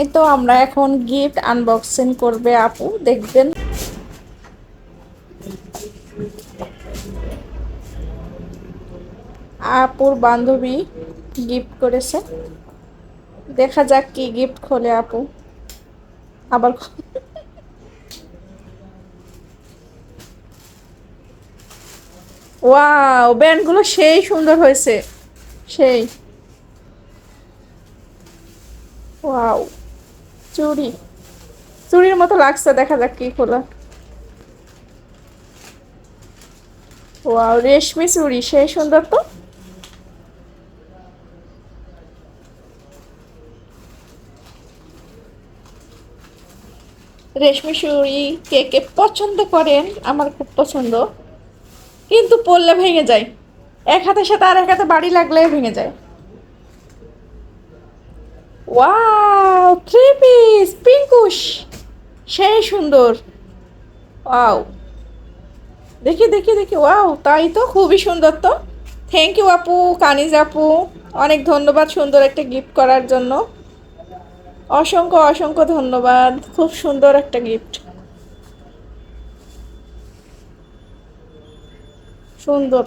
এই তো আমরা এখন গিফট আনবক্সিং করবে আপু, দেখবেন। আপুর বান্ধবী গিফট করেছে। দেখা যাক কি গিফট খোলে আপু। আবার ওয়াও, ব্যান্ডগুলো সেই সুন্দর হয়েছে। সেই। ওয়াও। চুড়ি চুড়ির মতো লাগছে, দেখা যাক কি খোলা। ওয়াও, রেশমি চুড়ি সেই সুন্দর তো। রেশমি চুড়ি কে কে পছন্দ করেন? আমার খুব পছন্দ। কিন্তু পড়লে ভেঙে যায়। এক হাতের সাথে আর এক হাতে বাড়ি লাগলে ভেঙে যায়। ওয়াও! থ্রি পিস পিঙ্কুশ। সেই সুন্দর। ওয়াও। দেখি দেখি দেখি। ওয়াও, তাই তো? খুবই সুন্দর তো। থ্যাংক ইউ আপু, কানিজ আপু। অনেক ধন্যবাদ সুন্দর একটা গিফট করার জন্য। অসংখ্য অসংখ্য ধন্যবাদ। খুব সুন্দর একটা গিফট সুন্দর।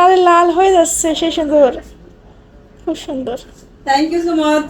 লাল লাল হয়ে যাচ্ছে সেই সুন্দর। খুব সুন্দর। Thank you so much.